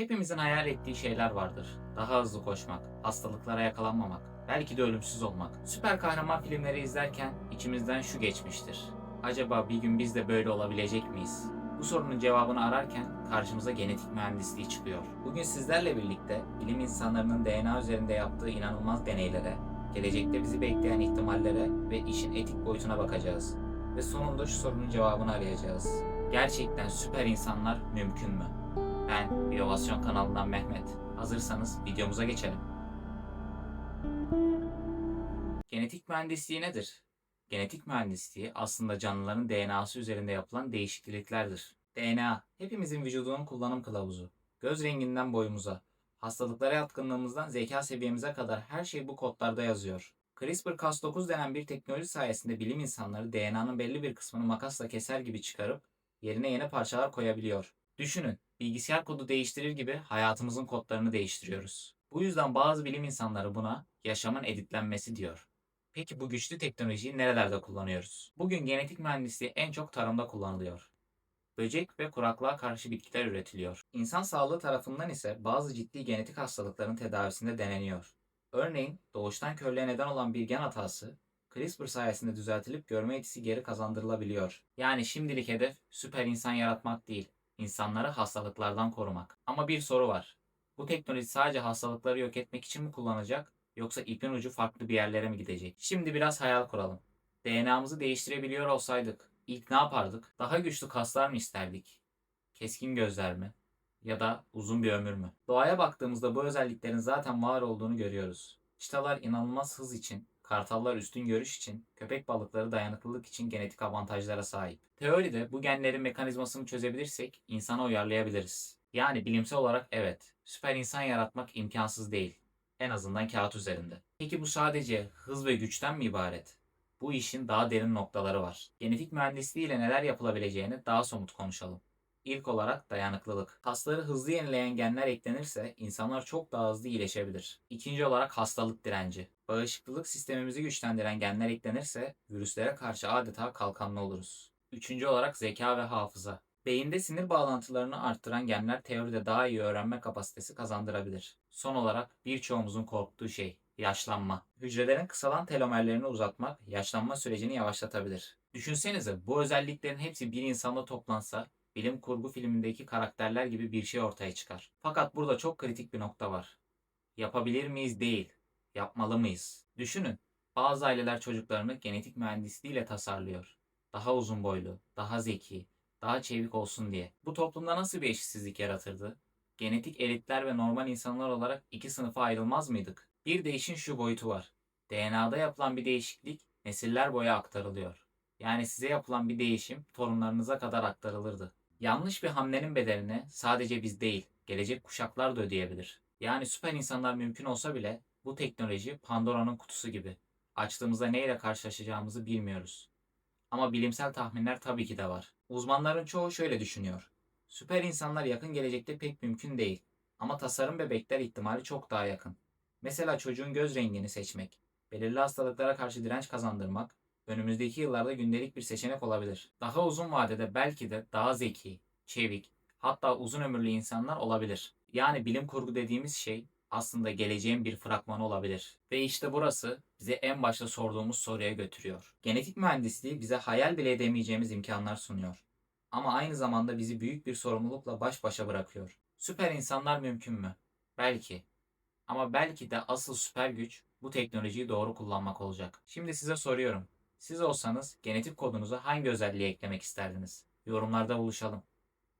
Hepimizin hayal ettiği şeyler vardır. Daha hızlı koşmak, hastalıklara yakalanmamak, belki de ölümsüz olmak. Süper kahraman filmleri izlerken içimizden şu geçmiştir. Acaba bir gün biz de böyle olabilecek miyiz? Bu sorunun cevabını ararken karşımıza genetik mühendisliği çıkıyor. Bugün sizlerle birlikte bilim insanlarının DNA üzerinde yaptığı inanılmaz deneylere, gelecekte bizi bekleyen ihtimallere ve işin etik boyutuna bakacağız. Ve sonunda şu sorunun cevabını arayacağız. Gerçekten süper insanlar mümkün mü? Ben Biyovasyon kanalından Mehmet. Hazırsanız videomuza geçelim. Genetik mühendisliği nedir? Genetik mühendisliği aslında canlıların DNA'sı üzerinde yapılan değişikliklerdir. DNA, hepimizin vücudunun kullanım kılavuzu. Göz renginden boyumuza, hastalıklara yatkınlığımızdan zeka seviyemize kadar her şey bu kodlarda yazıyor. CRISPR-Cas9 denen bir teknoloji sayesinde bilim insanları DNA'nın belli bir kısmını makasla keser gibi çıkarıp yerine yeni parçalar koyabiliyor. Düşünün, bilgisayar kodu değiştirir gibi hayatımızın kodlarını değiştiriyoruz. Bu yüzden bazı bilim insanları buna yaşamın editlenmesi diyor. Peki bu güçlü teknolojiyi nerelerde kullanıyoruz? Bugün genetik mühendisliği en çok tarımda kullanılıyor. Böcek ve kuraklığa karşı bitkiler üretiliyor. İnsan sağlığı tarafından ise bazı ciddi genetik hastalıkların tedavisinde deneniyor. Örneğin doğuştan körlüğe neden olan bir gen hatası CRISPR sayesinde düzeltilip görme yetisi geri kazandırılabiliyor. Yani şimdilik hedef süper insan yaratmak değil, insanları hastalıklardan korumak. Ama bir soru var. Bu teknoloji sadece hastalıkları yok etmek için mi kullanacak yoksa ipin ucu farklı bir yerlere mi gidecek? Şimdi biraz hayal kuralım. DNA'mızı değiştirebiliyor olsaydık ilk ne yapardık? Daha güçlü kaslar mı isterdik? Keskin gözler mi? Ya da uzun bir ömür mü? Doğaya baktığımızda bu özelliklerin zaten var olduğunu görüyoruz. Çitalar inanılmaz hız için, kartallar üstün görüş için, köpek balıkları dayanıklılık için genetik avantajlara sahip. Teoride bu genlerin mekanizmasını çözebilirsek insana uyarlayabiliriz. Yani bilimsel olarak evet, süper insan yaratmak imkansız değil. En azından kağıt üzerinde. Peki bu sadece hız ve güçten mi ibaret? Bu işin daha derin noktaları var. Genetik mühendisliği ile neler yapılabileceğini daha somut konuşalım. İlk olarak dayanıklılık. Kasları hızlı yenileyen genler eklenirse insanlar çok daha hızlı iyileşebilir. İkinci olarak hastalık direnci. Bağışıklık sistemimizi güçlendiren genler eklenirse virüslere karşı adeta kalkanlı oluruz. Üçüncü olarak zeka ve hafıza. Beyinde sinir bağlantılarını arttıran genler teoride daha iyi öğrenme kapasitesi kazandırabilir. Son olarak birçoğumuzun korktuğu şey yaşlanma. Hücrelerin kısalan telomerlerini uzatmak yaşlanma sürecini yavaşlatabilir. Düşünsenize bu özelliklerin hepsi bir insanda toplansa bilim kurgu filmindeki karakterler gibi bir şey ortaya çıkar. Fakat burada çok kritik bir nokta var. Yapabilir miyiz değil, yapmalı mıyız? Düşünün, bazı aileler çocuklarını genetik mühendisliğiyle tasarlıyor. Daha uzun boylu, daha zeki, daha çevik olsun diye. Bu toplumda nasıl bir eşitsizlik yaratırdı? Genetik elitler ve normal insanlar olarak iki sınıfa ayrılmaz mıydık? Bir de işin şu boyutu var. DNA'da yapılan bir değişiklik nesiller boyu aktarılıyor. Yani size yapılan bir değişim torunlarınıza kadar aktarılırdı. Yanlış bir hamlenin bedelini sadece biz değil, gelecek kuşaklar da ödeyebilir. Yani süper insanlar mümkün olsa bile bu teknoloji Pandora'nın kutusu gibi. Açtığımızda neyle karşılaşacağımızı bilmiyoruz. Ama bilimsel tahminler tabii ki de var. Uzmanların çoğu şöyle düşünüyor. Süper insanlar yakın gelecekte pek mümkün değil. Ama tasarım bebekler ihtimali çok daha yakın. Mesela çocuğun göz rengini seçmek, belirli hastalıklara karşı direnç kazandırmak, önümüzdeki yıllarda gündelik bir seçenek olabilir. Daha uzun vadede belki de daha zeki, çevik, hatta uzun ömürlü insanlar olabilir. Yani bilim kurgu dediğimiz şey aslında geleceğin bir fragmanı olabilir. Ve işte burası bize en başta sorduğumuz soruya götürüyor. Genetik mühendisliği bize hayal bile edemeyeceğimiz imkanlar sunuyor. Ama aynı zamanda bizi büyük bir sorumlulukla baş başa bırakıyor. Süper insanlar mümkün mü? Belki. Ama belki de asıl süper güç bu teknolojiyi doğru kullanmak olacak. Şimdi size soruyorum. Siz olsanız genetik kodunuza hangi özelliği eklemek isterdiniz? Yorumlarda buluşalım.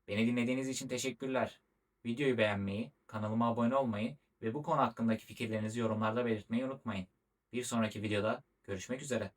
Beni dinlediğiniz için teşekkürler. Videoyu beğenmeyi, kanalıma abone olmayı ve bu konu hakkındaki fikirlerinizi yorumlarda belirtmeyi unutmayın. Bir sonraki videoda görüşmek üzere.